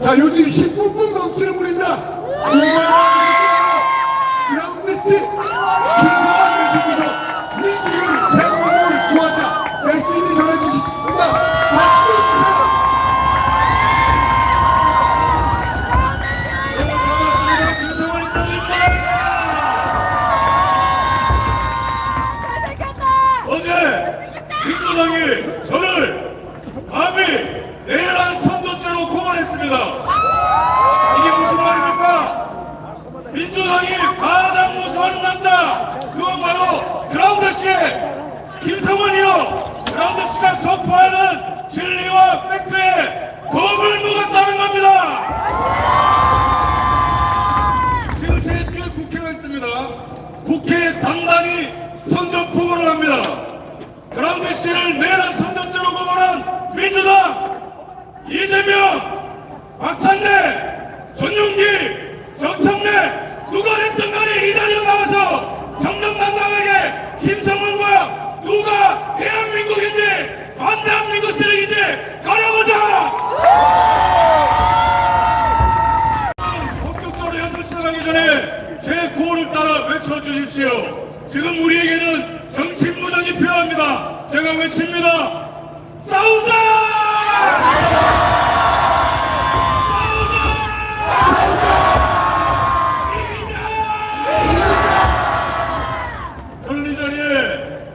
자, 요즘 힘 뿜뿜 넘치는 분입니다. 그라운드 씨, 김성환 대표께서 민주를 민주당이 가장 무서워하는 남자 그건 바로 그라운드 씨 김성원이요 그라운드 씨가 선포하는 진리와 팩트에 겁을 먹었다는 겁니다. 지금 제 뒤에 국회가 있습니다. 국회에 단단히 선전포고를 합니다. 그라운드 씨를 내란 선전죄로 고발한 민주당 이재명 박찬대 전용기 정청래 누가 됐든 간에 이 자리에 나와서 정정당당하게 김성훈과 누가 대한민국인지 반대한민국 세력인지 가려보자! 본격적으로 연설 시작하기 전에 제 구호를 따라 외쳐주십시오. 지금 우리에게는 정신무장이 필요합니다. 제가 외칩니다. 싸우자!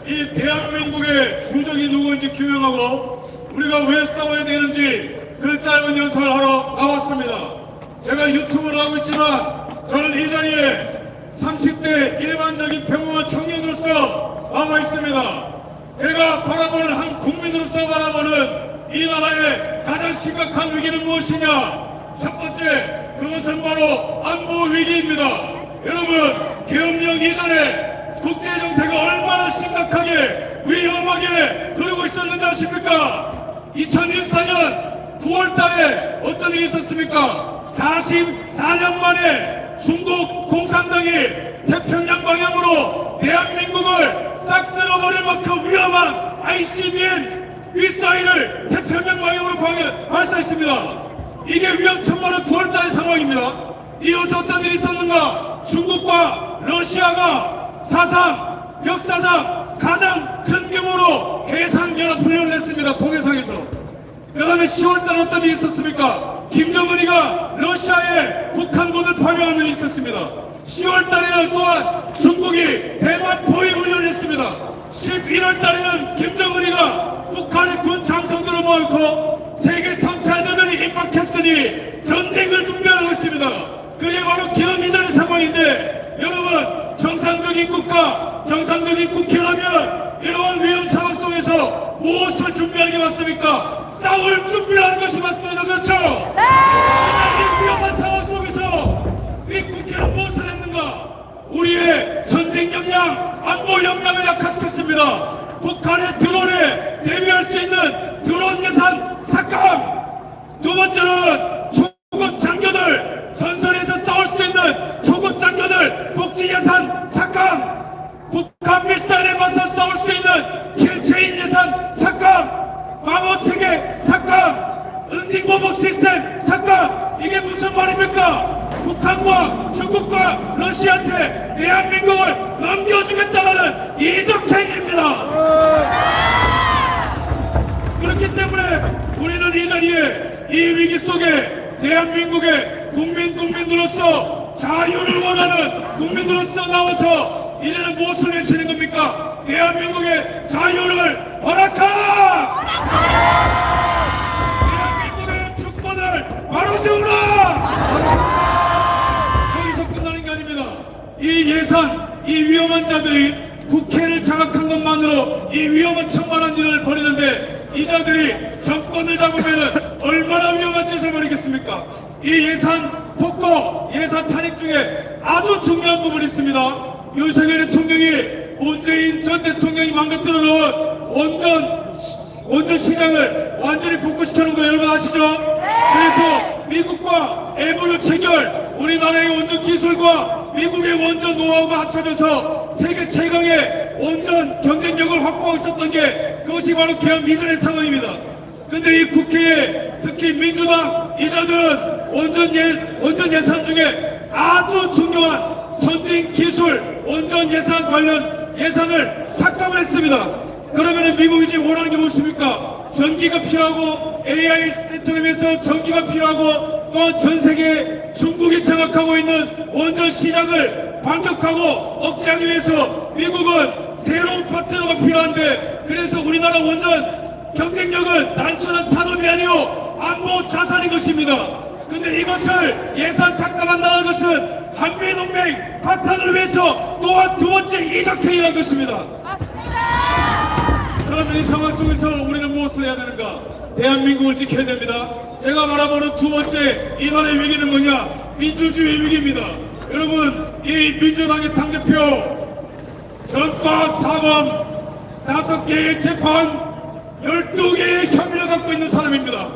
이 대한민국의 주적이 누구인지 규명하고 우리가 왜 싸워야 되는지 그 짧은 연설을 하러 나왔습니다. 제가 유튜브를 하고 있지만 저는 이 자리에 30대 일반적인 평범한 청년으로서 남아 있습니다. 제가 바라보는 한 국민으로서 바라보는 이 나라의 가장 심각한 위기는 무엇이냐? 첫 번째, 그것은 바로 안보 위기입니다. 여러분, 계엄령 이전에 국제 정세가 얼마나 심각하게 위험하게 흐르고 있었는지 아십니까? 2014년 9월 달에 어떤 일이 있었습니까? 44년 만에 중국 공산당이 태평양 방향으로 대한민국을 싹 쓸어버릴 만큼 위험한 ICBM 미사일을 태평양 방향으로 방해, 발사했습니다. 이게 위험천만한 9월 달의 상황입니다. 이어서 어떤 일이 있었는가? 중국과 러시아가 사상, 역사상 가장 큰 규모로 해상연합훈련을 했습니다. 동해상에서. 그 다음에 10월달 어떤 일이 있었습니까? 김정은이가 러시아에 북한군을 파병하는 일이 있었습니다. 10월 달에는 또한 중국이 대만 포위 훈련을 했습니다. 11월 달에는 김정은이가 북한의 군 장성들을 모아놓고 세계 3차 대전이 임박했으니 전쟁을 준비하고 있습니다. 그게 바로 기업 이전의 상황인데 여러분 정상적인 국가, 정상적인 국회라면 이러한 위험 상황 속에서 무엇을 준비하는 게 맞습니까? 싸울 준비를 하는 것이 맞습니다. 그렇죠? 이 위험한 상황 속에서 이 국회는 무엇을 했는가? 우리의 전쟁 역량, 안보 역량을 약화시켰습니다. 북한의 드론에 대비할 수 있는 드론 예산 삭감! 두 번째는 초급 장교들 전선에서 싸울 수 있는 초급 장교들 복지 예산 삭감 북한 미사일에 맞서 싸울 수 있는 킬체인 예산 삭감 방어 체계 삭감 응징보복 시스템 삭감 이게 무슨 말입니까 북한과 중국과 러시아한테 대한민국을 넘겨주겠다는 이적행위입니다 그렇기 때문에 우리는 이 자리에 이 위기 속에 대한민국의 국민 국민으로서 자유를 원하는 국민으로서 나와서 이제는 무엇을 외치는 겁니까? 대한민국의 자유를 허락하라! 주권을 바로 세우라! 여기서 끝나는 게 아닙니다. 이 예산, 이 위험한 자들이 국회를 장악한 것만으로 이 위험한 천만한 일을 벌이는데 이 자들이 정권을 잡으면 얼마나 위험한 짓을 벌이겠습니까? 이 예산 폭거, 예산 탄핵 중에 아주 중요한 부분이 있습니다. 윤석열 대통령이 문재인 전 대통령이 망가뜨려 놓은 원전 원전 시장을 완전히 복구시켜 놓은 거 여러분 아시죠? 그래서 미국과 MOU 체결, 우리나라의 원전 기술과 미국의 원전 노하우가 합쳐져서 세계 최강의 원전 경쟁력을 확보하고 있었던 게 그것이 바로 계엄 이전의 상황입니다. 근데 이 국회에 특히 민주당 이자들은 원전 예 원전 예산 중에 아주 중요한 선진 기술 원전 예산 관련 예산을 삭감을 했습니다. 그러면 미국이 지금 원하는 게 무엇입니까? 전기가 필요하고 AI 센터를 위해서 전기가 필요하고 또 전 세계 중국이 장악하고 있는 원전 시장을 반격하고 억제하기 위해서 미국은 새로운 파트너가 필요한데 그래서 우리나라 원전 경쟁력은 단순한 산업이 아니요 안보 자산인 것입니다. 근데 이것을 예산 삭감한다는 것은 한미동맹 파탄을 위해서 또한 두 번째 이적행위라는 것입니다. 그러면 이 상황 속에서 우리는 무엇을 해야 되는가? 대한민국을 지켜야 됩니다. 제가 말하는 두 번째 이번의 위기는 뭐냐? 민주주의 위기입니다. 여러분, 이 민주당의 당대표 전과 사범 다섯 개의 재판 열두 개의 혐의를 갖고 있는 사람입니다.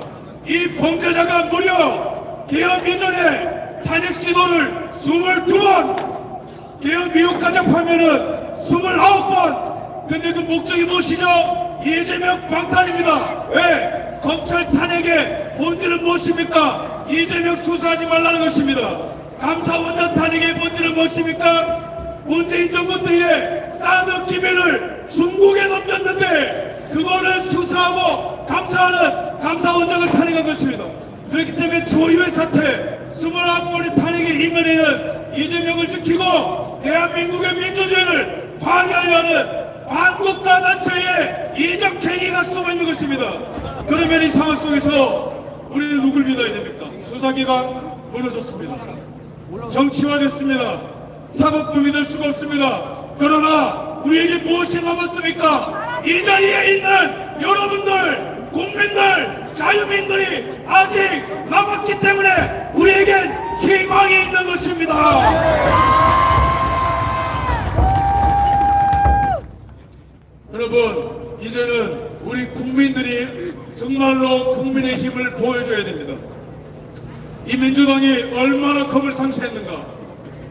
이 범죄자가 무려 개헌 이전에 탄핵 시도를 22번 개헌 미국까지 합하면은 29번 근데 그 목적이 무엇이죠? 이재명 방탄입니다 왜? 검찰 탄핵의 본질은 무엇입니까? 이재명 수사하지 말라는 것입니다 감사원장 탄핵의 본질은 무엇입니까? 문재인 정부 때에 사드 기밀을 중국에 넘겼는데 그거를 수사하고 감사하는 감사원장을 탄핵한 것입니다 그렇기 때문에 조유의 사태 29번의 탄핵의 이면에는 이재명을 지키고 대한민국의 민주주의를 방해하려는 반국가 단체의 이적행위가 숨어 있는 것입니다. 그러면 이 상황 속에서 우리는 누굴 믿어야 됩니까? 수사기관 무너졌습니다. 정치화됐습니다. 사법부 믿을 수가 없습니다. 그러나 우리에게 무엇이 남았습니까? 이 자리에 있는 여러분들, 국민들, 자유민들이 아직 남았기 때문에 우리에겐 희망이 있는 것입니다. 여러분, 이제는 우리 국민들이 정말로 국민의 힘을 보여줘야 됩니다. 이 민주당이 얼마나 겁을 상실했는가.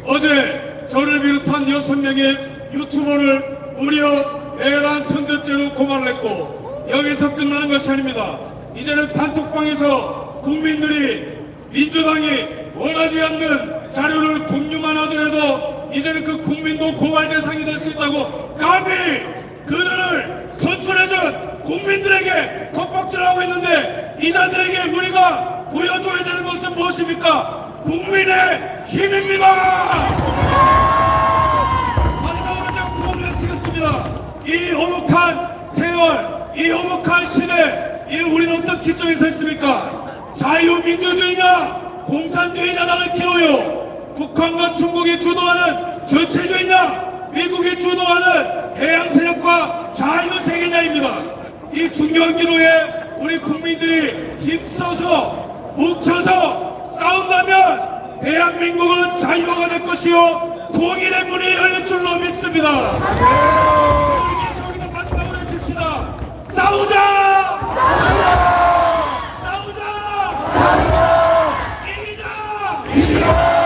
어제 저를 비롯한 여섯 명의 유튜버를 무려 내란 선전죄로 고발을 했고 여기서 끝나는 것이 아닙니다. 이제는 단톡방에서 국민들이 민주당이 원하지 않는 자료를 공유만 하더라도 이제는 그 국민도 고발 대상이 될 수 있다고 감히 그들을 선출해준 국민들에게 겁박질하고 있는데 이 자들에게 우리가 보여줘야 되는 것은 무엇입니까? 국민의 힘입니다. 마지막으로 제가 구호를 외치겠습니다. 이 오목한 세월, 이 오목한 시대, 이 우리는 어떤 기점에 서 있습니까? 자유민주주의냐, 공산주의냐라는 기로요. 북한과 중국이 주도하는 전체주의냐, 미국이 주도하는 해양 세력과 자유세계자입니다. 이 중요한 기로에 우리 국민들이 힘써서 뭉쳐서 싸운다면 대한민국은 자유화가 될 것이요 통일의 문이 열릴 줄로 믿습니다. 우리 마지막으로 외칩시다. 싸우자! 싸우자! 싸우자! 싸우자! 이기자! 이기자!